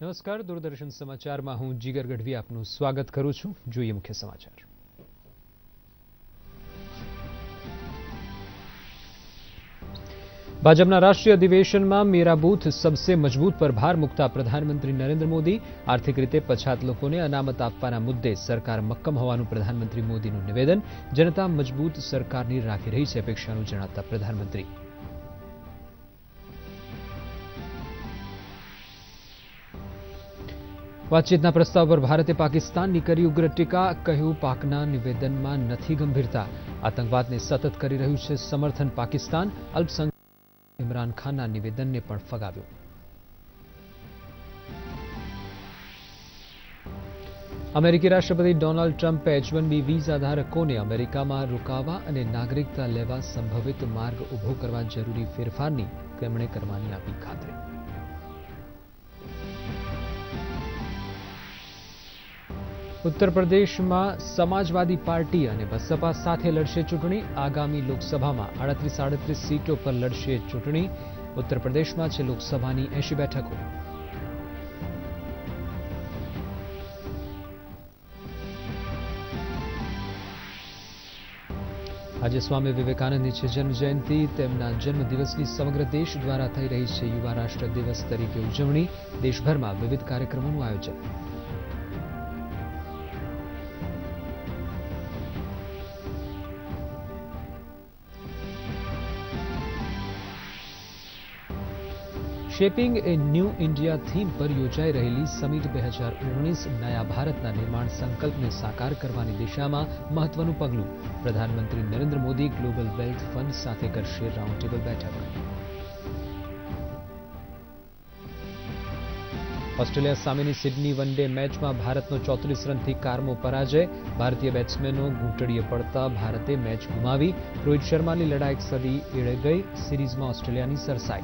નમસ્કાર, દૂરદર્શન સમાચારમાં હું જીગર ગઢવી આપનું સ્વાગત કરું છું. જોઈએ મુખ્ય સમાચાર. ભાજપના રાષ્ટ્રીય અધિવેશનમાં મેરા બૂથ સબસે મજબૂત પર ભાર મૂકતા પ્રધાનમંત્રી નરેન્દ્ર મોદી આર્થિક રીતે પછાત લોકોને અનામત આપવાના મુદ્દે સરકાર મક્કમ હોવાનું પ્રધાનમંત્રી મોદીનું નિવેદન. જનતા મજબૂત સરકારની રાખી રહી છે અપેક્ષાનું જણાવતા પ્રધાનમંત્રી. વાતચીતના પ્રસ્તાવ પર ભારતે પાકિસ્તાનની કરી ઉગ્ર ટીકા કહ્યું, પાકના નિવેદનમાં નથી ગંભીરતા. આતંકવાદને સતત કરી રહ્યું છે સમર્થન. પાકિસ્તાન અલ્પસંખ્યક ઇમરાન ખાનના નિવેદનને પણ ફગાવ્યું. અમેરિકી રાષ્ટ્રપતિ ડોનાલ્ડ ટ્રમ્પે એચ વન બી વિઝા ધારકોને અમેરિકામાં રોકાવા અને નાગરિકતા લેવા સંભવિત માર્ગ ઊભો કરવા જરૂરી ફેરફારની તેમણે કરવાની આપી ખાતરી. ઉત્તર પ્રદેશમાં સમાજવાદી પાર્ટી અને બસપા સાથે લડશે ચૂંટણી. આગામી લોકસભામાં આડત્રીસ આડત્રીસ સીટો પર લડશે ચૂંટણી. ઉત્તર પ્રદેશમાં છે લોકસભાની એંશી બેઠકો. આજે સ્વામી વિવેકાનંદની છે જન્મજયંતિ. તેમના જન્મદિવસની સમગ્ર દેશ દ્વારા થઈ રહી છે યુવા રાષ્ટ્ર દિવસ તરીકે ઉજવણી. દેશભરમાં વિવિધ કાર્યક્રમોનું આયોજન. Shaping a new India theme પર યોજાઈ રહેલી સમિટ બે હજાર ઓગણીસ નયા ભારતના નિર્માણ સંકલ્પને સાકાર કરવાની દિશામાં મહત્વનું પગલું પ્રધાનમંત્રી Narendra Modi global wealth fund સાથે કરશે રાઉન્ડ ટેબલ બેઠક. ઓસ્ટ્રેલિયા સામેની સિડની વન ડે મેચમાં ભારતનો ચોત્રીસ રનથી કારમો પરાજય. ભારતીય બેટ્સમેનો ઘૂંટડીએ પડતા ભારતે મેચ ગુમાવી. રોહિત શર્માની લડાયક સદી એળે ગઈ. સિરીઝમાં ઓસ્ટ્રેલિયાની સરસાઈ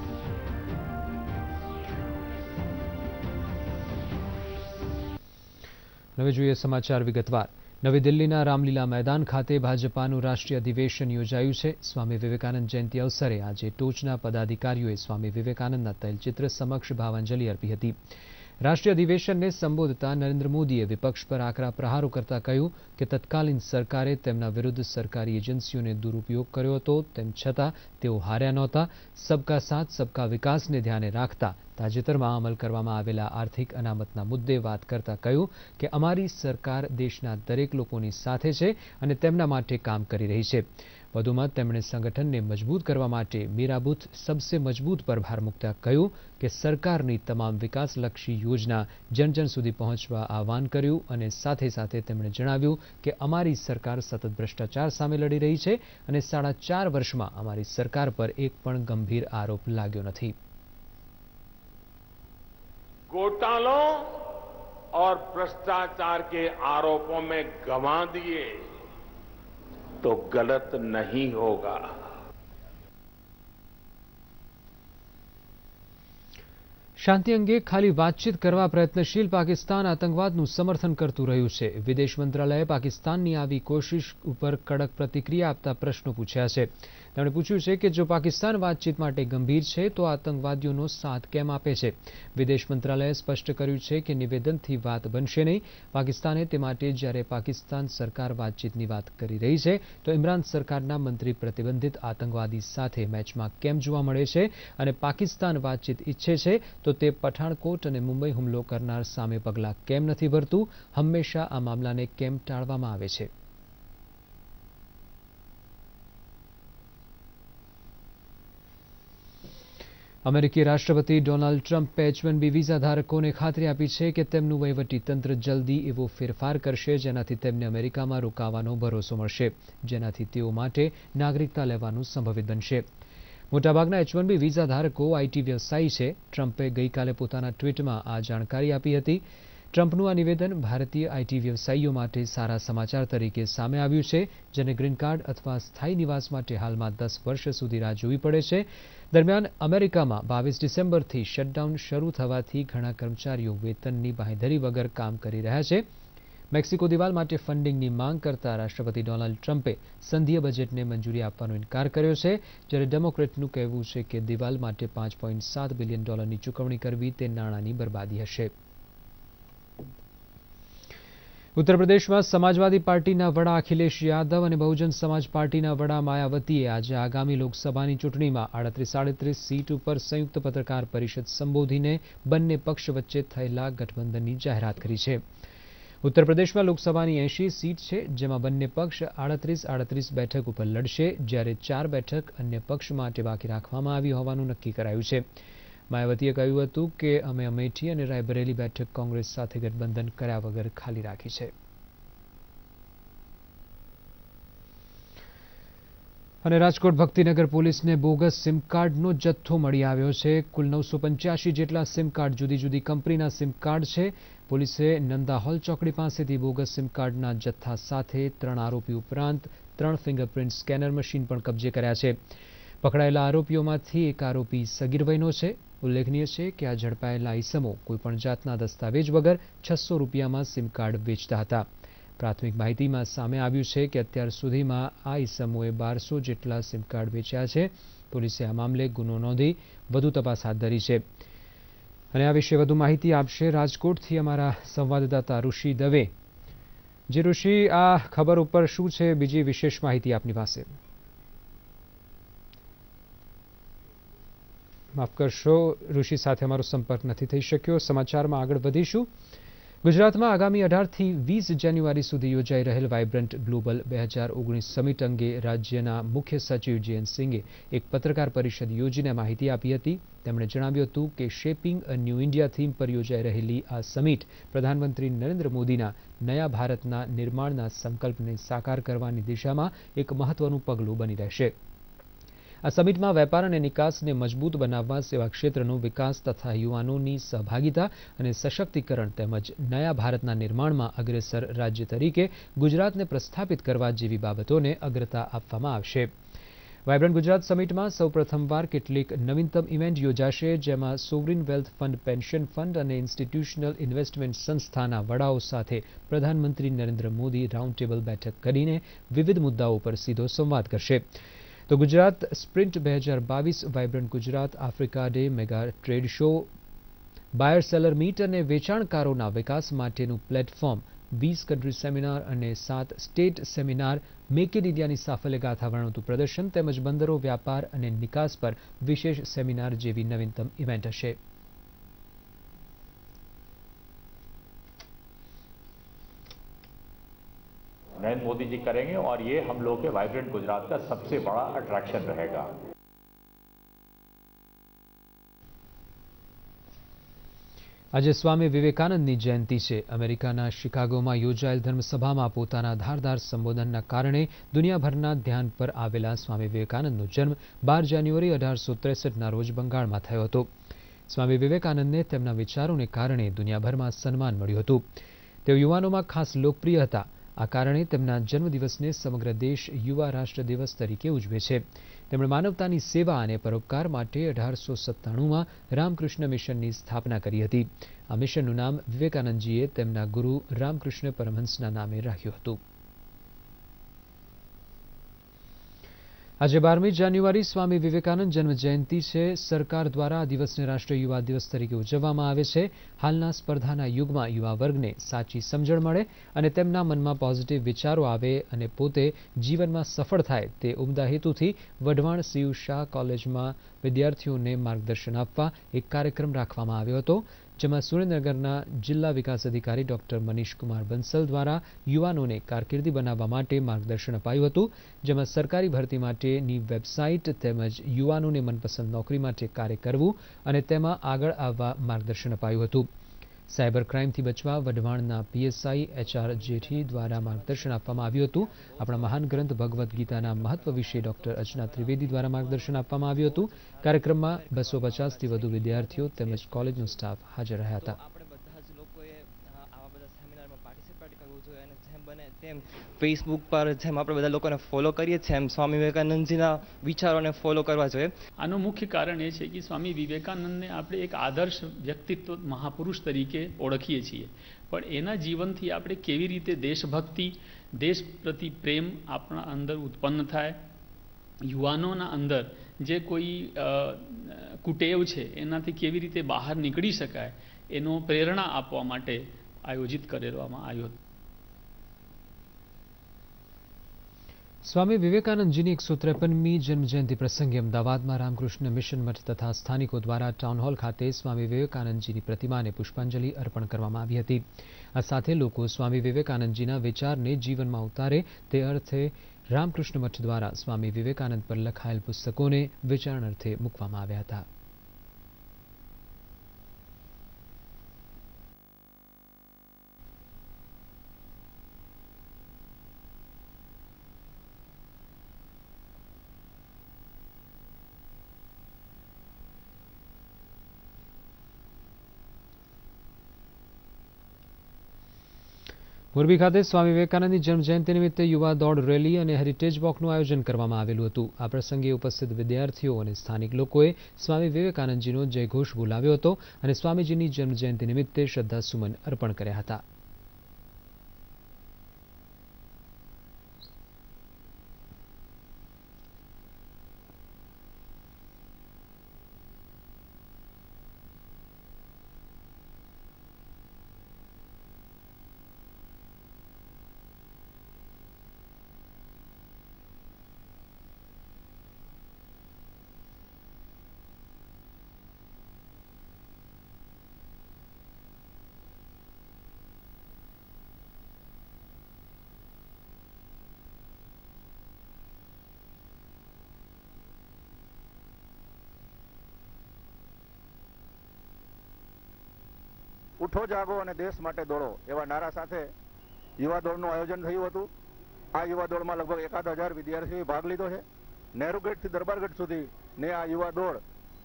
હવે જોઈએ સમાચાર વિગતવાર. નવી દિલ્હીના રામલીલા મેદાન ખાતે ભાજપાનું રાષ્ટ્રીય અધિવેશન યોજાયું છે. સ્વામી વિવેકાનંદ જયંતિ અવસરે આજે ટોચના પદાધિકારીઓએ સ્વામી વિવેકાનંદના તૈલચિત્ર સમક્ષ ભાવાંજલિ અર્પી હતી. રાષ્ટ્રીય અધિવેશનને સંબોધતા નરેન્દ્ર મોદીએ વિપક્ષ પર આકરા પ્રહારો કરતા કહ્યું કે તત્કાલીન સરકારે તેમના વિરુદ્ધ સરકારી એજન્સીઓને દુરુપયોગ કર્યો હતો, તેમ છતાં તેઓ હાર્યા નહોતા. સબકા સાથ, સબકા વિકાસને ધ્યાને રાખતા તાજેતરમાં અમલ કરવામાં આવેલા આર્થિક અનામતના મુદ્દે વાત કરતા કહ્યું કે અમારી સરકાર દેશના દરેક લોકોની સાથે છે અને તેમના માટે કામ કરી રહી છે. વધુમાં તેમણે સંગઠનને મજબૂત કરવા માટે મીરા બૂથ સબસે મજબૂત પર ભાર મૂકતા કહ્યું કે સરકારની તમામ વિકાસલક્ષી યોજના જન જન સુધી પહોંચવા આહવાન કર્યું અને સાથે સાથે તેમણે જણાવ્યું કે અમારી સરકાર સતત ભ્રષ્ટાચાર સામે લડી રહી છે અને સાડા ચાર વર્ષમાં અમારી સરકાર પર એક પણ ગંભીર આરોપ લાગ્યો નથી घोटालों और भ्रष्टाचार के आरोपों में गंवा दिए तो गलत नहीं होगा શાંતિ અંગે ખાલી વાતચીત કરવા પ્રયત્નશીલ પાકિસ્તાન આતંકવાદનું સમર્થન કરતું રહ્યું છે વિદેશ મંત્રાલયે પાકિસ્તાનની આવી કોશિશ ઉપર કડક પ્રતિક્રિયા આપતા પ્રશ્નો પૂછ્યા છે તેમણે પૂછ્યું છે કે જો પાકિસ્તાન વાતચીત માટે ગંભીર છે, તો આતંકવાદીઓનો સાથ કેમ આપે છે? વિદેશ મંત્રાલયે સ્પષ્ટ કર્યું છે કે નિવેદનથી વાત બનશે નહીં. પાકિસ્તાને તે માટે જ્યારે પાકિસ્તાન સરકાર વાતચીતની વાત કરી રહી છે, તો ઇમરાન સરકારના મંત્રી પ્રતિબંધિત આતંકવાદી સાથે મેચમાં કેમ જોવા મળે છે? અને પાકિસ્તાન વાતચીત ઈચ્છે છે, તો તે પઠાણકોટ અને મુંબઈ હુમલો કરનાર સામે પગલાં કેમ નથી ભરતું? હંમેશા આ મામલાને કેમ ટાળવામાં આવે છે? અમેરિકી રાષ્ટ્રપતિ ડોનાલ્ડ ટ્રમ્પે એચ વન બી વિઝા ધારકોને ખાતરી આપી છે કે તેમનું તંત્ર જલ્દી એવો ફેરફાર કરશે જેનાથી તેમને અમેરિકામાં રોકાવાનો ભરોસો મળશે, જેનાથી તેઓ માટે નાગરિકતા લેવાનું સંભવિત બનશે. મોટાભાગના એચ વન બી વિઝા ધારકો આઈટી વ્યવસાયી છે. ટ્રમ્પે ગઈકાલે પોતાના ટ્વીટમાં આ જાણકારી આપી હતી. ટ્રમ્પનું આ નિવેદન ભારતીય આઈટી વ્યવસાયીઓ માટે સારા સમાચાર તરીકે સામે આવ્યું છે, જેને ગ્રીન કાર્ડ અથવા સ્થાયી નિવાસ માટે હાલમાં દસ વર્ષ સુધી રાહ જોવી પડે છે. દરમિયાન અમેરિકામાં બાવીસ ડિસેમ્બરથી શટડાઉન શરૂ થવાથી ઘણા કર્મચારીઓ વેતનની બાંહેધરી વગર કામ કરી રહ્યા છે. મેક્સિકો દિવાલ માટે ફંડિંગની માંગ કરતા રાષ્ટ્રપતિ ડોનાલ્ડ ટ્રમ્પે સંધીય બજેટને મંજૂરી આપવાનો ઇનકાર કર્યો છે. જ્યારે ડેમોક્રેટનું કહેવું છે કે દિવાલ માટે પાંચ પોઈન્ટ સાત બિલિયન ડોલરની ચૂકવણી કરવી તે નાણાંની બરબાદી હશે. ઉત્તર પ્રદેશમાં સમાજવાદી પાર્ટીના વડા અખિલેશ યાદવ અને બહુજન સમાજ પાર્ટીના વડા માયાવતીએ આજે આગામી લોકસભાની ચૂંટણીમાં આડત્રીસ સાડત્રીસ સીટ ઉપર સંયુક્ત પત્રકાર પરિષદ સંબોધીને બંને પક્ષ વચ્ચે થયેલા ગઠબંધનની જાહેરાત કરી છે. ઉત્તર પ્રદેશમાં લોકસભાની એંશી સીટ છે, જેમાં બંને પક્ષ આડત્રીસ આડત્રીસ બેઠક ઉપર લડશે, જ્યારે ચાર બેઠક અન્ય પક્ષ માટે બાકી રાખવામાં આવી હોવાનું નક્કી કરાયું છે. માયાવતીએ કહ્યું હતું કે અમે અમેઠી અને રાયબરેલી બેઠક કોંગ્રેસ સાથે ગઠબંધન કર્યા વગર ખાલી રાખી છે. અને રાજકોટ ભક્તિનગર પોલીસને બોગસ સિમ કાર્ડનો જથ્થો મળી આવ્યો છે. કુલ નવસો પંચ્યાસી જેટલા સિમ કાર્ડ જુદી જુદી કંપનીના સિમ કાર્ડ છે. પોલીસે નંદા હોલ ચોકડી પાસેથી બોગસ સિમ કાર્ડના જથ્થા સાથે ત્રણ આરોપી ઉપરાંત ત્રણ ફિંગરપ્રિન્ટ સ્કેનર મશીન પણ કબજે કર્યા છે. પકડાયેલા આરોપીઓમાંથી એક આરોપી સગીર વયનો છે. ઉલ્લેખનીય છે કે આ ઝડપાયેલા ઇસમો કોઈપણ જાતના દસ્તાવેજ વગર છસો રૂપિયામાં સિમ કાર્ડ વેચતા હતા. પ્રાથમિક માહિતીમાં સામે આવ્યું છે કે અત્યાર સુધીમાં આ ઇસમોએ બારસો જેટલા સિમ કાર્ડ વેચ્યા છે. પોલીસે આ મામલે ગુનો નોંધી વધુ તપાસ હાથ ધરી છે. અને આ વિશે વધુ માહિતી આપશે રાજકોટથી અમારા સંવાદદાતા ઋષિ દવે. જે ઋષિ, આ ખબર ઉપર શું છે? બીજી વિશેષ માહિતી આપની પાસે. માફ કરશો, ઋષિ સાથે અમારો સંપર્ક નથી થઈ શક્યો. સમાચારમાં આગળ વધીશું. ગુજરાતમાં આગામી અઢારથી વીસ જાન્યુઆરી સુધી યોજાઈ રહેલ વાઇબ્રન્ટ ગ્લોબલ બે હજાર ઓગણીસ સમિટ અંગે રાજ્યના મુખ્ય સચિવ જયંત સિંઘે એક પત્રકાર પરિષદ યોજીને માહિતી આપી હતી. તેમણે જણાવ્યું હતું કે shaping a new India theme પર યોજાઈ રહેલી આ સમિટ પ્રધાનમંત્રી નરેન્દ્ર મોદીના નયા ભારતના નિર્માણના સંકલ્પને સાકાર કરવાની દિશામાં એક મહત્વનું પગલું બની રહેશે. આ સમિટમાં વેપાર અને નિકાસને મજબૂત બનાવવા સેવા ક્ષેત્રનો વિકાસ તથા યુવાનોની સહભાગીતા અને સશક્તિકરણ તેમજ નયા ભારતના નિર્માણમાં અગ્રેસર રાજ્ય તરીકે ગુજરાતને પ્રસ્થાપિત કરવા જેવી બાબતોને અગ્રતા આપવામાં આવશે. વાયબ્રન્ટ ગુજરાત સમિટમાં સૌપ્રથમવાર કેટલીક નવીનતમ ઇવેન્ટ યોજાશે, જેમાં sovereign wealth fund, pension fund અને ઇન્સ્ટિટ્યુશનલ ઇન્વેસ્ટમેન્ટ સંસ્થાના વડાઓ સાથે પ્રધાનમંત્રી નરેન્દ્ર મોદી રાઉન્ડ ટેબલ બેઠક કરીને વિવિધ મુદ્દાઓ પર સીધો સંવાદ કરશે. તો ગુજરાત સ્પ્રિન્ટ બે હજાર બાવીસ vibrant Gujarat Africa day mega trade show. Buyer seller meet અને વેચાણકારોના વિકાસ માટેનું પ્લેટફોર્મ, વીસ કન્ટ્રી સેમિનાર અને સાત સ્ટેટ સેમિનાર, મેક ઇન ઇન્ડિયાની સાફલ્ય ગાથા વર્ણવતું પ્રદર્શન તેમજ બંદરો, વ્યાપાર અને નિકાસ પર વિશેષ સેમિનાર જેવી નવીનતમ ઇવેન્ટ હશે. नरेंद्र मोदी जी करेंगे और ये हम लोग के वाइब्रेंट गुजरात का सबसे बड़ा अट्रैक्शन रहेगा આજે સ્વામી વિવેકાનંદની જયંતિ છે અમેરિકાના શિકાગોમાં યોજાયેલ ધર્મસભામાં પોતાના ધારદાર સંબોધનના કારણે દુનિયાભરના ધ્યાન પર આવેલા સ્વામી વિવેકાનંદનો જન્મ બાર જાન્યુઆરી અઢારસો ત્રેસઠના રોજ બંગાળમાં થયો હતો સ્વામી વિવેકાનંદને તેમના વિચારોને કારણે દુનિયાભરમાં સન્માન મળ્યું હતું તેઓ યુવાનોમાં ખાસ લોકપ્રિય હતા આ કારણે તેમના જન્મદિવસને સમગ્ર દેશ યુવા રાષ્ટ્ર દિવસ તરીકે ઉજવે છે. તેમણે માનવતાની સેવા અને પરોપકાર માટે અઢારસો સત્તાણુંમાં રામકૃષ્ણ મિશનની સ્થાપના કરી હતી. આ મિશનનું નામ વિવેકાનંદજીએ તેમના ગુરુ રામકૃષ્ણ પરમહંસના નામે રાખ્યું હતું. આજે બારમી જાન્યુઆરી સ્વામી વિવેકાનંદ જન્મ જયંતિ છે. સરકાર દ્વારા આ દિવસને રાષ્ટ્રીય યુવા દિવસ તરીકે ઉજવવામાં આવે છે. હાલના સ્પર્ધાના યુગમાં યુવા વર્ગને સાચી સમજણ મળે અને તેમના મનમાં પોઝિટિવ વિચારો આવે અને પોતે જીવનમાં સફળ થાય તે ઉમદા હેતુથી વઢવાણ સીયુ શાહ કોલેજમાં વિદ્યાર્થીઓને માર્ગદર્શન આપવા એક કાર્યક્રમ રાખવામાં આવ્યો હતો. જેમાં સુરેન્દ્રનગરના જિલ્લા વિકાસ અધિકારી ડોક્ટર મનીષકુમાર બંસલ દ્વારા યુવાનોને કારકિર્દી બનાવવા માટે માર્ગદર્શન અપાયું હતું, જેમાં સરકારી ભરતી માટેની વેબસાઇટ તેમજ યુવાનોને મનપસંદ નોકરી માટે કાર્ય કરવું અને તેમાં આગળ આવવા માર્ગદર્શન અપાયું હતું. સાયબર ક્રાઇમથી બચવા વઢવાણના પીએસઆઈ એચઆર જેઠી દ્વારા માર્ગદર્શન આપવામાં આવ્યું હતું. આપણા મહાન ગ્રંથ ભગવદ્ ગીતાના મહત્વ વિશે ડોક્ટર અર્ચના ત્રિવેદી દ્વારા માર્ગદર્શન આપવામાં આવ્યું હતું. કાર્યક્રમમાં બસો પચાસથી વધુ વિદ્યાર્થીઓ તેમજ કોલેજનો સ્ટાફ હાજર રહ્યા હતા આપણે બધા જ લોકોએ અ, આવા બધા સેમિનારમાં પાર્ટિસિપેટ કરવું જોઈએ અને જેમ બને તેમ ફેસબુક પર જેમ આપણે બધા લોકોને ફોલો કરીએ છીએ એમ સ્વામી વિવેકાનંદજીના વિચારોને ફોલો કરવા જોઈએ. આનું મુખ્ય કારણ એ છે કે સ્વામી વિવેકાનંદને આપણે એક આદર્શ વ્યક્તિત્વ મહાપુરુષ તરીકે ઓળખીએ છીએ. પણ એના જીવનથી આપણે કેવી રીતે દેશભક્તિ, દેશ પ્રતિ પ્રેમ આપણા અંદર ઉત્પન્ન થાય, યુવાનોના અંદર જે કોઈ કુટેવ છે એનાથી કેવી રીતે બહાર નીકળી શકાય, એનો પ્રેરણા આપવા માટે આયોજિત કરવામાં આવ્યો. હતો સ્વામી વિવેકાનંદજીની એકસો ત્રેપનમી જન્મજયંતિ પ્રસંગે અમદાવાદમાં રામકૃષ્ણ મિશન મઠ તથા સ્થાનિકો દ્વારા ટાઉનહોલ ખાતે સ્વામી વિવેકાનંદજીની પ્રતિમાને પુષ્પાંજલિ અર્પણ કરવામાં આવી હતી. આ સાથે લોકો સ્વામી વિવેકાનંદજીના વિચારને જીવનમાં ઉતારે તે અર્થે રામકૃષ્ણ મઠ દ્વારા સ્વામી વિવેકાનંદ પર લખાયેલ પુસ્તકોને વિચારણ અર્થે મૂકવામાં આવ્યા હતા. મોરબી ખાતે સ્વામી વિવેકાનંદની જન્મજયંતિ નિમિત્તે યુવા દોડ રેલી અને હેરિટેજ વોકનું આયોજન કરવામાં આવેલું હતું. આ પ્રસંગે ઉપસ્થિત વિદ્યાર્થીઓ અને સ્થાનિક લોકોએ સ્વામી વિવેકાનંદજીનો જયઘોષ બોલાવ્યો હતો અને સ્વામીજીની જન્મજયંતિ નિમિત્તે શ્રદ્ધાસુમન અર્પણ કર્યા હતા. ઉઠો જાગો અને દેશ માટે દોડો. એવા નારા સાથે યુવા દોડનું આયોજન થયું હતું. આ યુવા દોડમાં લગભગ એકાદ હજાર વિદ્યાર્થીઓએ ભાગ લીધો છે. નહેરુ ગેટથી દરબારગઢ સુધી ને આ યુવા દોડ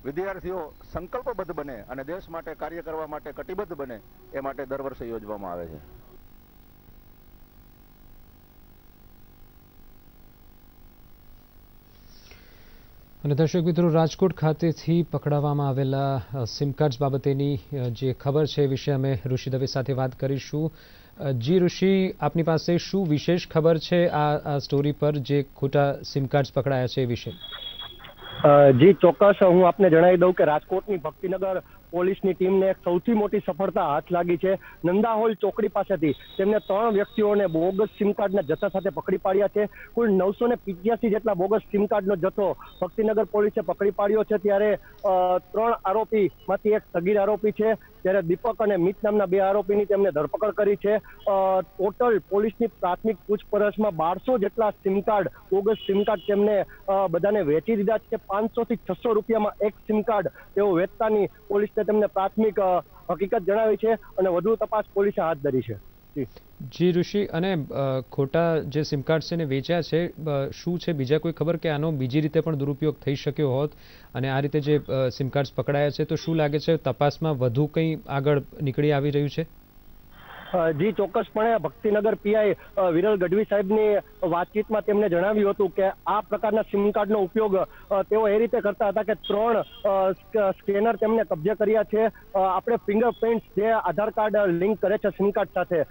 વિદ્યાર્થીઓ સંકલ્પબદ્ધ બને અને દેશ માટે કાર્ય કરવા માટે કટિબદ્ધ બને એ માટે દર વર્ષે યોજવામાં આવે છે. અને દર્શક મિત્રો, રાજકોટ ખાતેથી પકડાવવામાં આવેલા સિમ કાર્ડ્સ બાબતેની જે ખબર છે એ વિશે અમે ઋષિ દવે સાથે વાત કરીશું. જી ઋષિ, આપની પાસે શું વિશેષ ખબર છે આ સ્ટોરી પર જે ખોટા સિમ કાર્ડ્સ પકડાયા છે એ વિશે? જી, ચોક્કસ. હું આપને જણાવી દઉં કે રાજકોટની ભક્તિનગર પોલીસની ટીમને એક સૌથી મોટી સફળતા હાથ લાગી છે. નંદા હોલ ચોકડી પાસેથી તેમને ત્રણ વ્યક્તિઓને બોગસ સિમ કાર્ડના જથ્થા સાથે પકડી પાડ્યા છે. કુલ નવસો ને પિત્યાસી જેટલા બોગસ સિમ કાર્ડનો જથ્થો ભક્તિનગર પોલીસે પકડી પાડ્યો છે. ત્યારે ત્રણ આરોપીમાંથી એક સગીર આરોપી છે. ત્યારે દીપક અને મિત નામના બે આરોપીની તેમને ધરપકડ કરી છે. ટોટલ પોલીસની પ્રાથમિક પૂછપરછમાં બારસો જેટલા SIM card, bogus SIM card તેમને બધાને વેચી દીધા છે. પાંચસો થી છસો રૂપિયામાં એક સિમ કાર્ડ તેઓ વેચતાની પોલીસને તેમને પ્રાથમિક હકીકત જણાવી છે અને વધુ તપાસ પોલીસે હાથ ધરી છે. જી. ઋષિ, અને ખોટા જે સિમ કાર્ડ છે એને વેચ્યા છે શું છે? બીજા કોઈ ખબર કે આનો બીજી રીતે પણ દુરુપયોગ થઈ શક્યો હોત? અને આ રીતે જે સિમ કાર્ડ્સ પકડાયા છે, તો શું લાગે છે તપાસમાં વધુ કંઈ આગળ નીકળી આવી રહ્યું છે? જી, ચોક્કસપણે ભક્તિનગર પીઆઈ વિરલ ગઢવી સાહેબની વાતચીતમાં તેમણે જણાવ્યું હતું કે આ પ્રકારના સિમ કાર્ડનો ઉપયોગ તેઓ એ રીતે કરતા હતા કે ત્રણ સ્કેનર તેમને કબજે કર્યા છે. આપણે ફિંગરપ્રિન્ટ જે આધાર કાર્ડ લિંક કરે છે સિમ કાર્ડ સાથે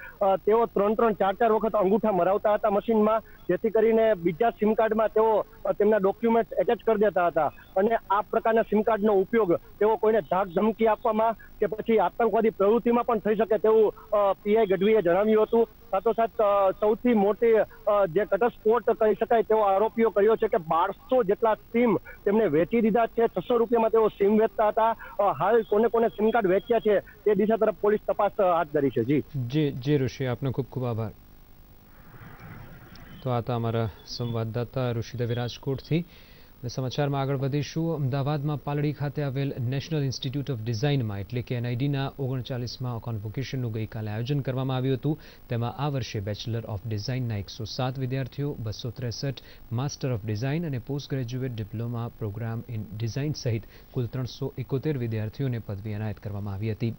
તેઓ ત્રણ ત્રણ, ચાર ચાર વખત અંગૂઠા મરાવતા હતા મશીનમાં, જેથી કરીને બીજા સિમ કાર્ડમાં તેઓ તેમના ડોક્યુમેન્ટ એટેચ કરી દેતા હતા. અને આ પ્રકારના સિમ કાર્ડનો ઉપયોગ તેઓ કોઈને ધાક ધમકી આપવામાં કે પછી આતંકવાદી પ્રવૃત્તિમાં પણ થઈ શકે તેવું પીઆઈ ગઢવીએ જણાવ્યું હતું. સાથોસાથ સૌથી મોટી જે ઘટસ્ફોટ કહી શકાય તેવો આરોપીઓ કર્યો છે કે બારસો જેટલા સિમ તેમને વેચી દીધા છે. છસો રૂપિયામાં તેઓ સિમ વેચતા હતા. હાલ કોને કોને સિમ કાર્ડ વેચ્યા છે તે દિશા તરફ પોલીસ તપાસ હાથ ધરી છે. જી. જી જી ઋષિ, આપનો ખૂબ ખૂબ આભાર. તો આ હતા અમારા સંવાદદાતા ઋષિ દવે રાજકોટથી. સમાચારમાં આગળ વધીશું. અમદાવાદમાં પાલડી ખાતે આવેલ નેશનલ ઇન્સ્ટિટ્યૂટ ઓફ ડિઝાઇનમાં, એટલે કે એનઆઈડીના ઓગણચાલીસમાં કોન્વોકેશનનું ગઈકાલે આયોજન કરવામાં આવ્યું હતું. તેમાં આ વર્ષે બેચલર ઓફ ડિઝાઇનના એકસો સાત વિદ્યાર્થીઓ, બસો ત્રેસઠ માસ્ટર ઓફ ડિઝાઇન અને post graduate diploma programme in design સહિત કુલ ત્રણસો એકોતેર વિદ્યાર્થીઓને પદવી એનાયત કરવામાં આવી હતી.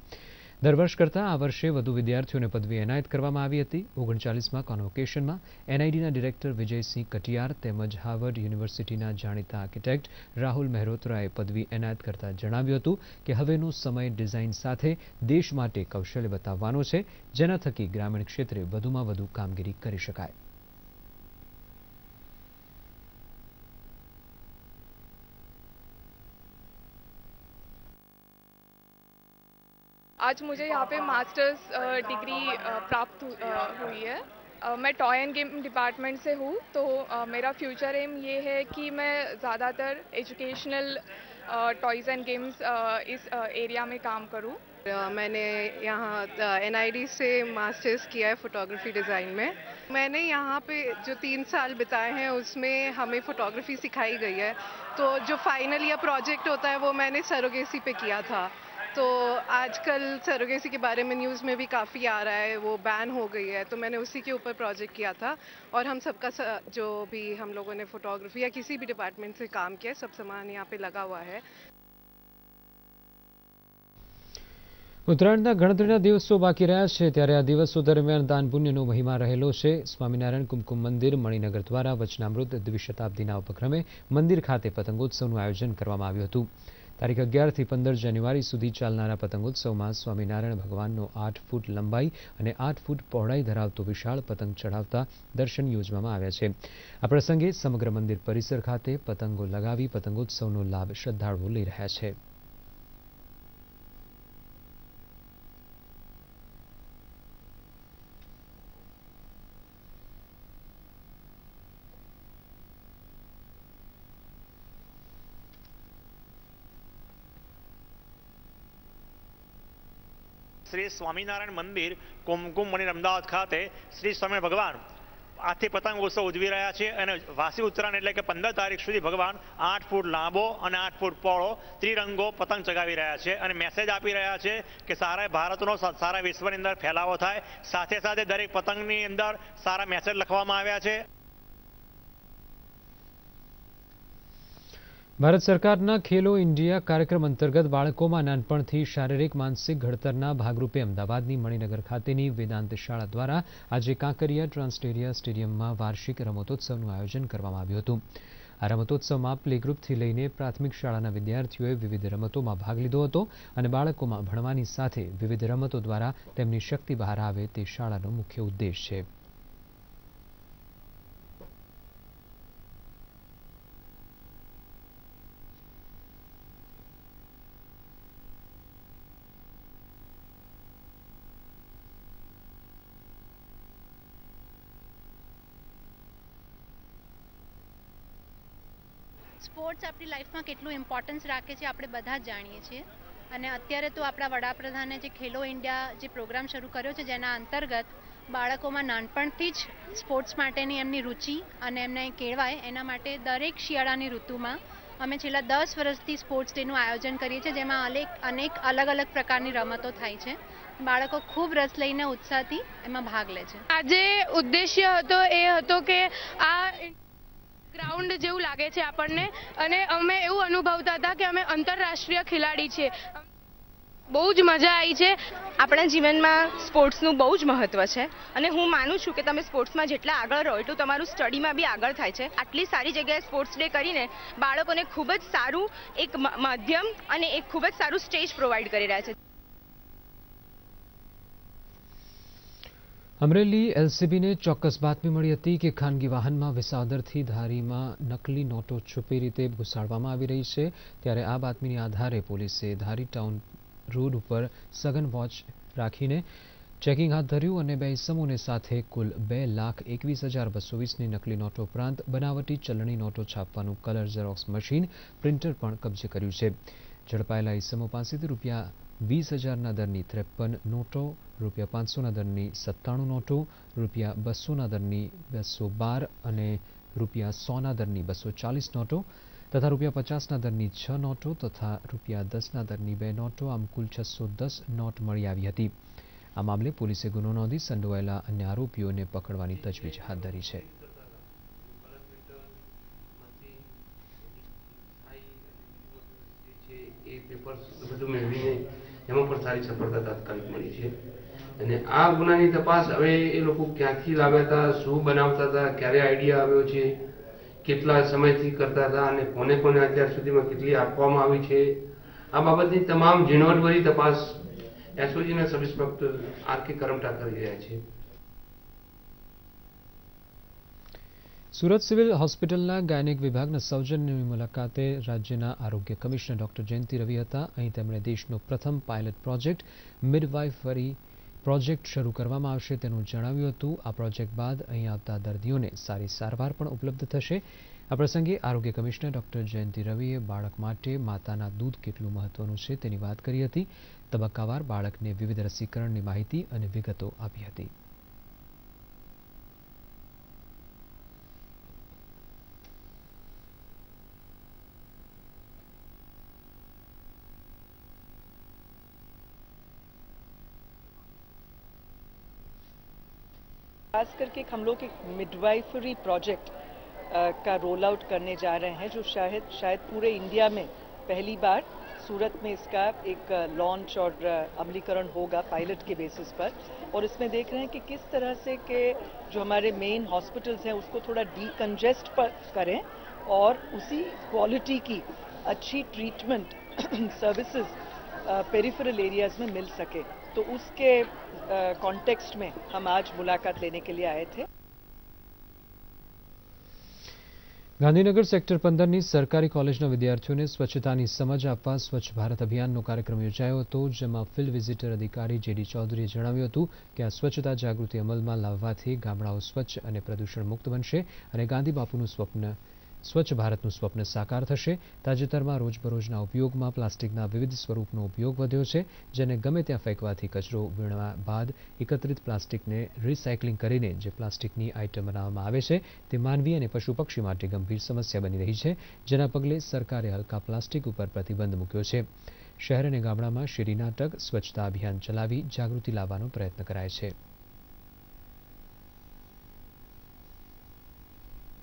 દર વર્ષ કરતાં આ વર્ષે વધુ વિદ્યાર્થીઓને પદવી એનાયત કરવામાં આવી હતી. ઓગણચાલીસમાં કોન્વોકેશનમાં એનઆઈડીના ડિરેક્ટર વિજયસિંહ કટિયાર તેમજ હાર્વર્ડ યુનિવર્સિટીના જાણીતા આર્કિટેક્ટ રાહુલ મહેરોત્રાએ પદવી એનાયત કરતા જણાવ્યું હતું કે હવેનો સમય ડિઝાઇન સાથે દેશ માટે કૌશલ્ય બતાવવાનો છે. જેના થકી ગ્રામીણ ક્ષેત્રે વધુમાં વધુ કામગીરી કરી શકાય. आज मुझे यहाँ पे मास्टर्स डिग्री प्राप्त हुई है। मैं टॉय एंड गेम डिपार्टमेंट से हूँ तो मेरा फ्यूचर एम ये है कि मैं ज़्यादातर एजुकेशनल टॉयज़ एंड गेम्स इस एरिया में काम करूँ। मैंने यहाँ एनआईडी से मास्टर्स किया है फोटोग्राफी डिज़ाइन में। मैंने यहाँ पे जो तीन साल बिताए हैं, उसमें हमें फोटोग्राफी सिखाई गई है। तो जो फाइनल या प्रोजेक्ट होता है, वो मैंने सरोगेसी पे किया था। तो आजकल सरोगेसी के बारे में न्यूज़ में भी काफ़ी आ रहा है वो बैन हो गई है तो मैंने उसी के ऊपर प्रोजेक्ट किया था और हम सबका स- जो भी हम लोगों ने फोटोग्राफी या किसी भी डिपार्टमेंट से काम किया है, सब सामान यहाँ पे लगा हुआ है ઉત્તરાયણના ગણતરીના દિવસો બાકી રહ્યા છે ત્યારે આ દિવસો દરમિયાન દાન પુણ્યનો મહિમા રહેલો છે સ્વામિનારાયણ કુમકુમ મંદિર મણિનગર દ્વારા વચનામૃત દ્વિશતાબ્દીના ઉપક્રમે મંદિર ખાતે પતંગોત્સવનું આયોજન કરવામાં આવ્યું હતું તારીખ અગિયારથી પંદર જાન્યુઆરી સુધી ચાલનારા પતંગોત્સવમાં સ્વામિનારાયણ ભગવાનનો આઠ ફૂટ લંબાઈ અને આઠ ફૂટ પહોળાઈ ધરાવતો વિશાળ પતંગ ચઢાવતા દર્શન યોજવામાં આવ્યા છે. આ પ્રસંગે સમગ્ર મંદિર પરિસર ખાતે પતંગો લગાવી પતંગોત્સવનો લાભ શ્રદ્ધાળુઓ લઈ રહ્યા છે. સ્વામિનારાયણ મંદિર કુમકુમ મંદિર અમદાવાદ ખાતે શ્રી સ્વામી ભગવાન આથી પતંગ ઉત્સવ ઉજવી રહ્યા છે અને વાસી ઉત્તરાયણ એટલે કે પંદર તારીખ સુધી ભગવાન આઠ ફૂટ લાંબો અને આઠ ફૂટ પહોળો ત્રિરંગો પતંગ ચગાવી રહ્યા છે અને મેસેજ આપી રહ્યા છે કે સારા ભારતનો સારા વિશ્વની અંદર ફેલાવો થાય. સાથે સાથે દરેક પતંગની અંદર સારા મેસેજ લખવામાં આવ્યા છે. ભારત સરકારના ખેલો ઇન્ડિયા કાર્યક્રમ અંતર્ગત બાળકોમાં નાનપણથી શારીરિક, માનસિક ઘડતરના ભાગરૂપે અમદાવાદની મણિનગર ખાતેની વેદાંત શાળા દ્વારા આજે કાંકરિયા ટ્રાન્સટેરિયા સ્ટેડિયમમાં વાર્ષિક રમતોત્સવનું આયોજન કરવામાં આવ્યું હતું. આ રમતોત્સવમાં પ્લે ગ્રુપથી લઈને પ્રાથમિક શાળાના વિદ્યાર્થીઓએ વિવિધ રમતોમાં ભાગ લીધો હતો અને બાળકોમાં ભણવાની સાથે વિવિધ રમતો દ્વારા તેમની શક્તિ બહાર આવે તે શાળાનો મુખ્ય ઉદ્દેશ છે. સ્પોર્ટ્સ આપણી લાઈફમાં કેટલું ઇમ્પોર્ટન્સ રાખે છે આપણે બધા જ જાણીએ છીએ. અને અત્યારે તો આપણા વડાપ્રધાને જે ખેલો ઇન્ડિયા જે પ્રોગ્રામ શરૂ કર્યો છે, જેના અંતર્ગત બાળકોમાં નાનપણથી જ સ્પોર્ટ્સ માટેની એમની રુચિ અને એમને કેળવાય એના માટે દરેક શિયાળાની ઋતુમાં અમે છેલ્લા દસ વર્ષથી સ્પોર્ટ્સ ડેનું આયોજન કરીએ છીએ, જેમાં અનેક અનેક અલગ અલગ પ્રકારની રમતો થાય છે. બાળકો ખૂબ રસ લઈને ઉત્સાહથી એમાં ભાગ લે છે. આજે ઉદ્દેશ્ય હતો એ હતો કે આ ગ્રાઉન્ડ જેવું લાગે છે આપણને. અને અમે એવું અનુભવતા હતા કે અમે આંતરરાષ્ટ્રીય ખેલાડી છીએ. બહુ જ મજા આવી છે. આપણા જીવનમાં સ્પોર્ટ્સનું બહુ જ મહત્વ છે. અને હું માનું છું કે તમે સ્પોર્ટ્સમાં જેટલા આગળ રહો એટલું તમારું સ્ટડીમાં બી આગળ થાય છે. આટલી સારી જગ્યાએ સ્પોર્ટ્સ ડે કરીને બાળકોને ખૂબ જ સારું એક માધ્યમ અને એક ખૂબ જ સારું સ્ટેજ પ્રોવાઈડ કરી રહ્યા છે. અમરેલી એલસીબીને ચોક્કસ બાતમી મળી હતી કે ખાનગી વાહનમાં વિસાવદરથી ધારીમાં નકલી નોટો છુપી રીતે ઘુસાડવામાં આવી રહી છે. ત્યારે આ બાતમીની આધારે પોલીસે ધારી ટાઉન રોડ ઉપર સઘન વોચ રાખીને ચેકિંગ હાથ ધર્યું અને બે ઇસમોને સાથે કુલ બે લાખ એકવીસ હજાર બસો વીસની નકલી નોટો ઉપરાંત બનાવટી ચલણી નોટો છાપવાનું કલર ઝેરોક્સ મશીન પ્રિન્ટર પણ કબજે કર્યું છે. ઝડપાયેલા ઇસમો પાસેથી રૂપિયા વીસ હજારના દરની ત્રેપન નોટો, રૂપિયા પાંચસોના દરની સત્તાણું નોટો, રૂપિયા બસોના દરની બસો બાર અને રૂપિયા સોના દરની બસો ચાલીસ નોટો તથા રૂપિયા પચાસના દરની છ નોટો તથા રૂપિયા દસના દરની બે નોટો આમ કુલ છસો દસ નોટ મળી આવી હતી. આ મામલે પોલીસે ગુનો નોંધી સંડોવાયેલા અન્ય આરોપીઓને પકડવાની તજવીજ હાથ ધરી છે. એ બધું મેળવીને એમાં પણ સારી સફળતા તાત્કાલિક મળી છે. અને આ ગુનાની તપાસ હવે એ લોકો ક્યાંથી લાવ્યા હતા, શું બનાવતા હતા, ક્યારે આઈડિયા આવ્યો છે, કેટલા સમયથી કરતા હતા અને કોને કોને અત્યાર સુધીમાં કેટલી આપવામાં આવી છે, આ બાબતની તમામ ઝીણવટભરી તપાસ એસઓજીના sub inspector R K Karamta કરી રહ્યા છે. સુરત સિવિલ હોસ્પિટલના ગાયનિક વિભાગના સૌજન્યની મુલાકાતે રાજ્યના આરોગ્ય કમિશનર ડોક્ટર જયંતિ રવિ હતા. અહીં તેમણે દેશનો પ્રથમ પાયલટ પ્રોજેક્ટ મિડવાઇફરી પ્રોજેક્ટ શરૂ કરવામાં આવશે તેનું જણાવ્યું હતું. આ પ્રોજેક્ટ બાદ અહીં આવતા દર્દીઓને સારી સારવાર પણ ઉપલબ્ધ થશે. આ પ્રસંગે આરોગ્ય કમિશનર ડોક્ટર જયંતિ રવિએ બાળક માટે માતાના દૂધ કેટલું મહત્વનું છે તેની વાત કરી હતી. તબક્કાવાર બાળકને વિવિધ રસીકરણની માહિતી અને વિગતો આપી હતી. खास करके हम लोग एक मिडवाइफरी प्रोजेक्ट का रोल आउट करने जा रहे हैं, जो शायद शायद पूरे इंडिया में पहली बार सूरत में इसका एक लॉन्च और अमलीकरण होगा पायलट के बेसिस पर। और इसमें देख रहे हैं कि किस तरह से के जो हमारे मेन हॉस्पिटल्स हैं, उसको थोड़ा डीकंजेस्ट पर करें और उसी क्वालिटी की अच्छी ट्रीटमेंट सर्विसेज़ पेरिफेरल एरियाज़ में मिल सके। तो उसके कॉन्टेक्स्ट में हम आज मुलाकात लेने के लिए आए थे ગાંધીનગર સેક્ટર પંદરની સરકારી કોલેજના વિદ્યાર્થીઓને સ્વચ્છતાની સમજ આપવા સ્વચ્છ ભારત અભિયાનનો કાર્યક્રમ યોજાયો હતો જેમાં ફિલ્ડ વિઝિટર અધિકારી જેડી ચૌધરીએ જણાવ્યું હતું કે આ સ્વચ્છતા જાગૃતિ અમલમાં લાવવાથી ગામડાઓ સ્વચ્છ અને પ્રદૂષણ મુક્ત બનશે અને ગાંધી બાપુનું સ્વપ્ન સ્વચ્છ ભારતનું સ્વપ્ન સાકાર થશે. તાજેતરમાં રોજબરોજના ઉપયોગમાં પ્લાસ્ટિકના વિવિધ સ્વરૂપનો ઉપયોગ વધ્યો છે, જેને ગમે ત્યાં ફેંકવાથી કચરો વીણવા બાદ એકત્રિત પ્લાસ્ટિકને રિસાયકલિંગ કરીને જે પ્લાસ્ટિકની આઇટમ બનાવવામાં આવે છે, તે માનવી અને પશુ પક્ષી માટે ગંભીર સમસ્યા બની રહી છે, જેના પગલે સરકારે હલકા પ્લાસ્ટિક ઉપર પ્રતિબંધ મૂક્યો છે. શહેર અને ગામડામાં શેરી નાટક, સ્વચ્છતા અભિયાન ચલાવી જાગૃતિ લાવવાનો પ્રયત્ન કરાય છે.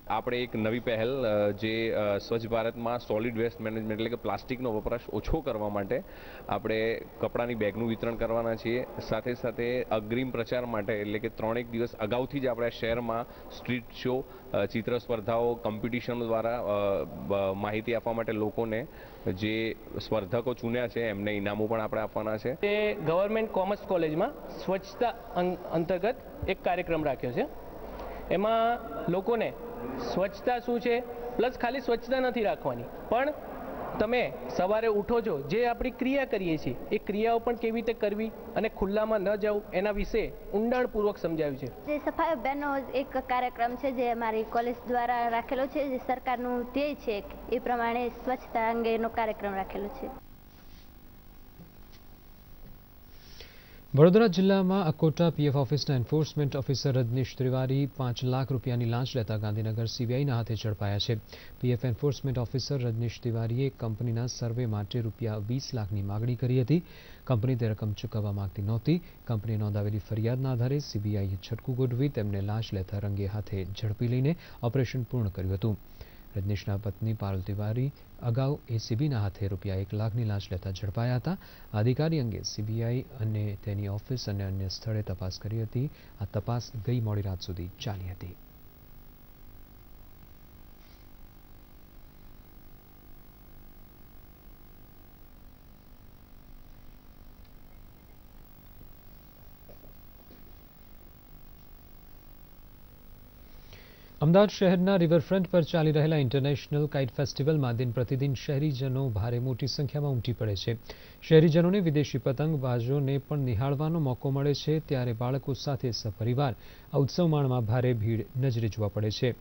આપણે એક નવી પહેલ જે સ્વચ્છ ભારતમાં સોલિડ વેસ્ટ મેનેજમેન્ટ એટલે કે પ્લાસ્ટિકનો વપરાશ ઓછો કરવા માટે આપણે કપડાની બેગનું વિતરણ કરવાના છીએ. સાથે સાથે અગ્રિમ પ્રચાર માટે એટલે કે ત્રણેક દિવસ અગાઉથી જ આપણે શહેરમાં સ્ટ્રીટ શો ચિત્ર સ્પર્ધાઓ કોમ્પિટિશન દ્વારા માહિતી આપવા માટે લોકોને જે સ્પર્ધકો ચૂન્યા છે, એમને ઇનામો પણ આપણે આપવાના છે. તે ગવર્મેન્ટ કોમર્સ કોલેજમાં સ્વચ્છતા અંતર્ગત એક કાર્યક્રમ રાખ્યો છે. એમાં લોકોને સ્વચ્છતા શું છે? પ્લસ ખાલી સ્વચ્છતા નથી રાખવાની. પણ તમે સવારે ઉઠો છો, જે આપણી ક્રિયા કરીએ છીએ, એ ક્રિયાઓ પણ કેવી રીતે કરવી અને ખુલ્લામાં ન જવું, એના વિશે ઊંડાણપૂર્વક સમજાવ્યું છે. જે સફાઈ અભિયાનનો એક કાર્યક્રમ છે, જે અમારી કોલેજ દ્વારા રાખેલો છે, જે સરકારનું ધ્યેય છે, એ પ્રમાણે સ્વચ્છતા અંગેનો કાર્યક્રમ રાખેલો છે. વડોદરા જિલ્લામાં અકોટા પીએફ ઓફિસના એન્ફોર્સમેન્ટ ઓફિસર રજનીશ ત્રિવારી પાંચ લાખ રૂપિયાની લાંચ લેતા ગાંધીનગર સીબીઆઈના હાથે ઝડપાયા છે. પીએફ એન્ફોર્સમેન્ટ ઓફિસર રજનીશ તિવારીએ કંપનીના સર્વે માટે રૂપિયા વીસ લાખની માગણી કરી હતી. કંપની તે રકમ ચૂકવવા માંગતી નહોતી. કંપનીએ નોંધાવેલી ફરિયાદના આધારે સીબીઆઈએ છટકું ગોઠવી તેમને લાંચ લેતા રંગે હાથે ઝડપી લઈને ઓપરેશન પૂર્ણ કર્યું હતું. રજનીશના પત્ની પારુલ તિવારી અગાઉ એસીબીના હાથે રૂપિયા એક લાખની લાંચ લેતા ઝડપાયા હતા. અધિકારી અંગે સીબીઆઈ અને તેની ઓફિસ અને અન્ય સ્થળે તપાસ કરી હતી. આ તપાસ ગઈ મોડી રાત સુધી ચાલી હતી. અમદાવાદ શહેરના રિવરફ્રન્ટ પર ચાલી રહેલા ઇન્ટરનેશનલ કાઇટ ફેસ્ટિવલમાં દિન પ્રતિદિન શહેરીજનો ભારે મોટી સંખ્યામાં ઉમટી પડે છે. શહેરીજનોને વિદેશી પતંગબાજોને પણ નિહાળવાનો મોકો મળે છે, ત્યારે બાળકો સાથે સપરિવાર આ ઉત્સવ માણમાં ભારે ભીડ નજરે જોવા પડે છે.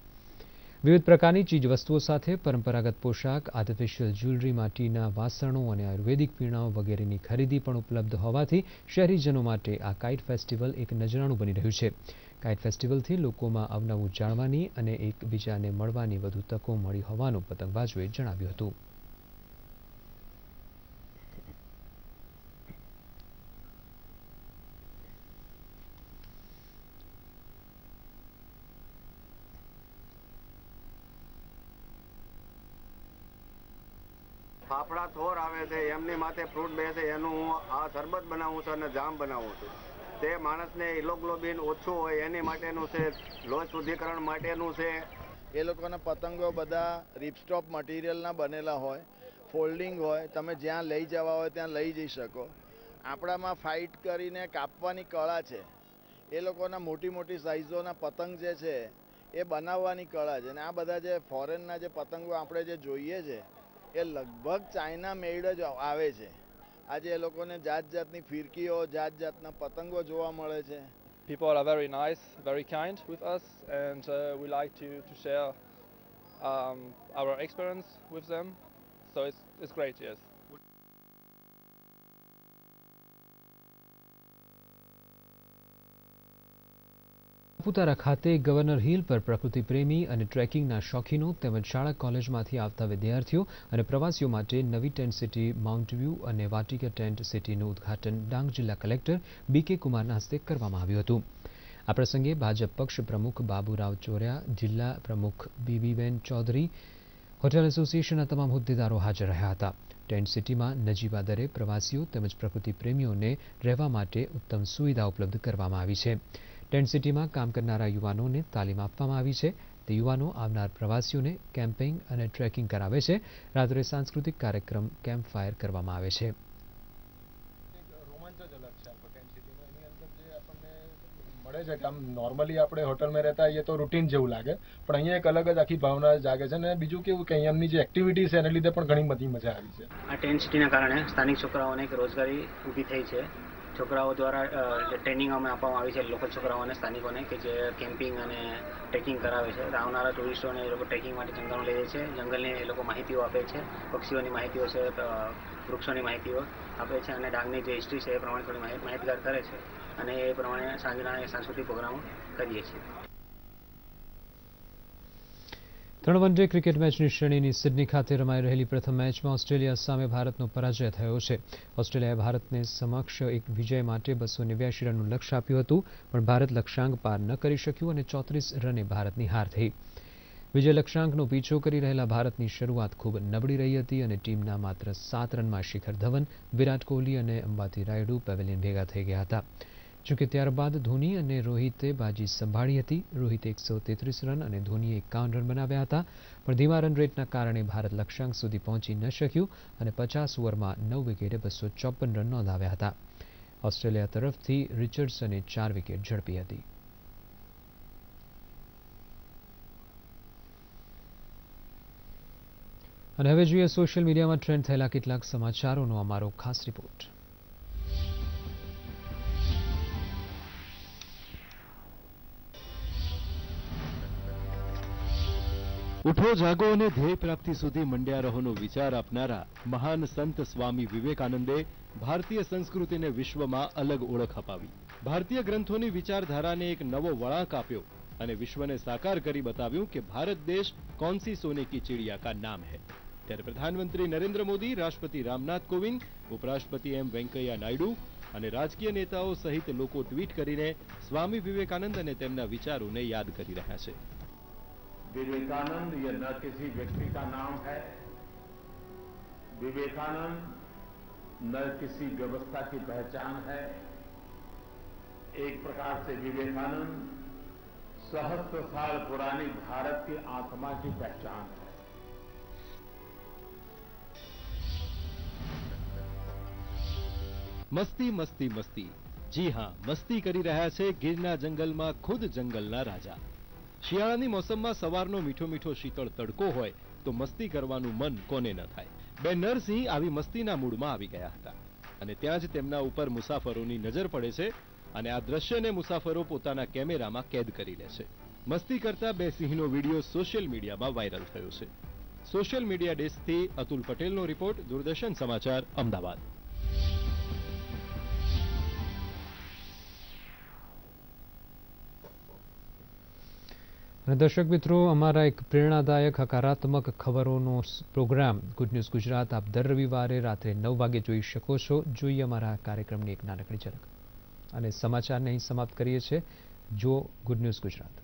વિવિધ પ્રકારની ચીજવસ્તુઓ સાથે પરંપરાગત પોશાક, આર્ટિફિશિયલ જ્વેલરી માટીના વાસણો અને આયુર્વેદિક પીણાઓ વગેરેની ખરીદી પણ ઉપલબ્ધ હોવાથી શહેરીજનો માટે આ કાઇટ ફેસ્ટિવલ એક નજરાણું બની રહ્યું છે. કાઇટ ફેસ્ટિવલથી લોકોમાં અવનવું જાણવાની અને એકબીજાને મળવાની વધુ તકો મળી હોવાનું પતંગબાજોએ જણાવ્યું હતું. થોર આવે છે, એમની માથે ફ્રૂટ બેસે, એનું હું આ શરબત બનાવું છું અને જામ બનાવું છું. તે માણસને ઇલોગ્લોબિન ઓછું હોય, એની માટેનું છે, લોહ શુદ્ધિકરણ માટેનું છે. એ લોકોના પતંગો બધા રિપસ્ટોપ મટીરિયલના બનેલા હોય ફોલ્ડિંગ હોય, તમે જ્યાં લઈ જવા હોય ત્યાં લઈ જઈ શકો. આપણામાં ફાઇટ કરીને કાપવાની કળા છે. એ લોકોના મોટી મોટી સાઇઝોના પતંગ જે છે, એ બનાવવાની કળા છે. અને આ બધા જે ફોરેનના જે પતંગો આપણે જે જોઈએ છે એ લગભગ ચાઇના મેડ જ આવે છે આજે એ લોકોને જાત જાતની ફિરકીઓ જાત જાતના પતંગો જોવા મળે છે People are very nice, very kind with us, and uh, we like to, to share um, our experience with them. So it's, it's great, yes. Saputara ખાતે ગવર્નર હિલ પર પ્રકૃતિ પ્રેમી અને ટ્રેકિંગના શોખીનો તેમજ શાળા કોલેજમાંથી આવતા વિદ્યાર્થીઓ અને પ્રવાસીઓ માટે નવી ટેન્ટ સિટી, માઉન્ટ વ્યૂ અને વાટિકા ટેન્ટ સિટીનું ઉદઘાટન ડાંગ જિલ્લા કલેક્ટર બીકે કુમારના હસ્તે કરવામાં આવ્યું હતું. આ પ્રસંગે ભાજપ પક્ષ પ્રમુખ બાબુરાવ ચોર્યા, જિલ્લા પ્રમુખ બીબીબેન ચૌધરી, હોટેલ એસોસિએશનના તમામ હોદ્દેદારો હાજર રહ્યા હતા. ટેન્ટ સિટીમાં નજીવા દરે પ્રવાસીઓ તેમજ પ્રકૃતિ પ્રેમીઓને રહેવા માટે ઉત્તમ સુવિધા ઉપલબ્ધ કરવામાં આવી છે. ટેન્ટ સિટીમાં કામ કરનારા યુવાનોને તાલીમ આપવામાં આવી છે. તે યુવાનો આવનાર પ્રવાસીઓને કેમ્પિંગ અને ટ્રેકિંગ કરાવે છે. રાત્રે સાંસ્કૃતિક કાર્યક્રમ કેમ્પ ફાયર કરવામાં આવે છે. મળે છે કે આમ નોર્મલી આપણે હોટલમાં રહેતા હોઈએ તો રૂટીન જેવું લાગે. પણ અહીંયા એક અલગ જ આખી ભાવના જાગે છે અને બીજું કેવું કે અહીંયાની જે એક્ટિવિટી છે એને લીધે પણ ઘણી બધી મજા આવી છે. આ ટેન્ટ સિટીના કારણે સ્થાનિક છોકરાઓને એક રોજગારી ઊભી થઈ છે. છોકરાઓ દ્વારા જે ટ્રેનિંગ અમે આપવામાં આવી છે લોકલ છોકરાઓને સ્થાનિકોને કે જે કેમ્પિંગ અને ટ્રેકિંગ કરાવે છે. આવનારા ટુરિસ્ટોને એ લોકો ટ્રેકિંગ માટે જંગલમાં લઈ જાય છે. જંગલની એ લોકો માહિતીઓ આપે છે. પક્ષીઓની માહિતીઓ છે વૃક્ષોની માહિતીઓ આપે છે અને ડાંગની જે હિસ્ટ્રી છે, એ પ્રમાણે થોડી માહિતગાર કરે છે. અને એ પ્રમાણે સાંજના સાંસ્કૃતિક પ્રોગ્રામો કરીએ છીએ. ત્રણ વન ડે ક્રિકેટ મેચની શ્રેણીની સિડની ખાતે રમાઈ રહેલી પ્રથમ મેચમાં ઓસ્ટ્રેલિયા સામે ભારતનો પરાજય થયો છે. ઓસ્ટ્રેલિયાએ ભારતને સમક્ષ એક વિજય માટે બસો નેવ્યાસી રનનું લક્ષ્ય આપ્યું હતું, પણ ભારત લક્ષ્યાંક પાર ન કરી શક્યું અને ચોત્રીસ રને ભારતની હાર થઈ. વિજય લક્ષ્યાંકનો પીછો કરી રહેલા ભારતની શરૂઆત ખૂબ નબળી રહી હતી અને ટીમના માત્ર સાત રનમાં શિખર ધવન, વિરાટ કોહલી અને અંબાતી રાયડુ પેવેલિયન ભેગા થઈ ગયા હતા. જોકે ત્યારબાદ ધોની અને રોહિતે બાજી સંભાળી હતી. રોહિતે એકસો તેત્રીસ રન અને ધોનીએ એકાવન રન બનાવ્યા હતા. પણ ધીમા રન રેટના કારણે ભારત લક્ષ્યાંક સુધી પહોંચી ન શક્યું અને પચાસ ઓવરમાં નવ વિકેટે બસો ચોપન રન નોંધાવ્યા હતા. ઓસ્ટ્રેલિયા તરફથી રિચર્ડસને ચાર વિકેટ ઝડપી હતી. અને હવે જોઈએ સોશિયલ મીડિયામાં ટ્રેન્ડ થયેલા કેટલાક સમાચારોનો અમારો ખાસ રિપોર્ટ. ઉઠો, જાગો અને ધ્યેય પ્રાપ્તિ સુધી મંડ્યા રહોનો વિચાર આપનારા મહાન સંત સ્વામી વિવેકાનંદે ભારતીય સંસ્કૃતિને વિશ્વમાં અલગ ઓળખ અપાવી. ભારતીય ગ્રંથોની વિચારધારાને એક નવો વળાંક આપ્યો અને વિશ્વને સાકાર કરી બતાવ્યું કે ભારત દેશ કોનસી સોને કી ચિડિયા કા નામ હૈ. ત્યારે પ્રધાનમંત્રી નરેન્દ્ર મોદી, રાષ્ટ્રપતિ રામનાથ કોવિંદ, ઉપરાષ્ટ્રપતિ એમ વેંકૈયા નાયડુ અને રાજકીય નેતાઓ સહિત લોકો ટ્વીટ કરીને સ્વામી વિવેકાનંદ અને તેમના વિચારોને યાદ કરી રહ્યા છે. विवेकानंद ये न किसी व्यक्ति का नाम है विवेकानंद न किसी व्यवस्था की पहचान है एक प्रकार से विवेकानंद सहस्त्र साल पुरानी भारत की आत्मा की पहचान है મસ્તી મસ્તી મસ્તી જી હા મસ્તી કરી રહ્યા છે ગીરના જંગલમાં ખુદ જંગલના રાજા શિયાળાની મોસમમાં સવારનો મીઠો મીઠો શીતળ તડકો હોય તો મસ્તી કરવાનું મન કોને ન થાય. બે નરસિંહ આવી મસ્તીના મૂડમાં આવી ગયા હતા. અને ત્યાં જ તેમના ઉપર મુસાફરોની નજર પડે છે અને આ દ્રશ્યને મુસાફરો પોતાના કેમેરામાં કેદ કરી લે છે. મસ્તી કરતા બે સિંહનો વીડિયો સોશિયલ મીડિયામાં વાયરલ થયો છે. સોશિયલ મીડિયા ડેસ્કથી અતુલ પટેલનો રિપોર્ટ, દૂરદર્શન સમાચાર, અમદાવાદ. અને દર્શક મિત્રો, અમારા એક પ્રેરણાદાયક, હકારાત્મક ખબરોનો પ્રોગ્રામ ગુડ ન્યૂઝ ગુજરાત આપ દર રવિવારે રાત્રે નવ વાગે જોઈ શકો છો. જોઈએ અમારા કાર્યક્રમની એક નાનકડી ઝલક. અને સમાચારને અહીં સમાપ્ત કરીએ છીએ. જો ગુડ ન્યૂઝ ગુજરાત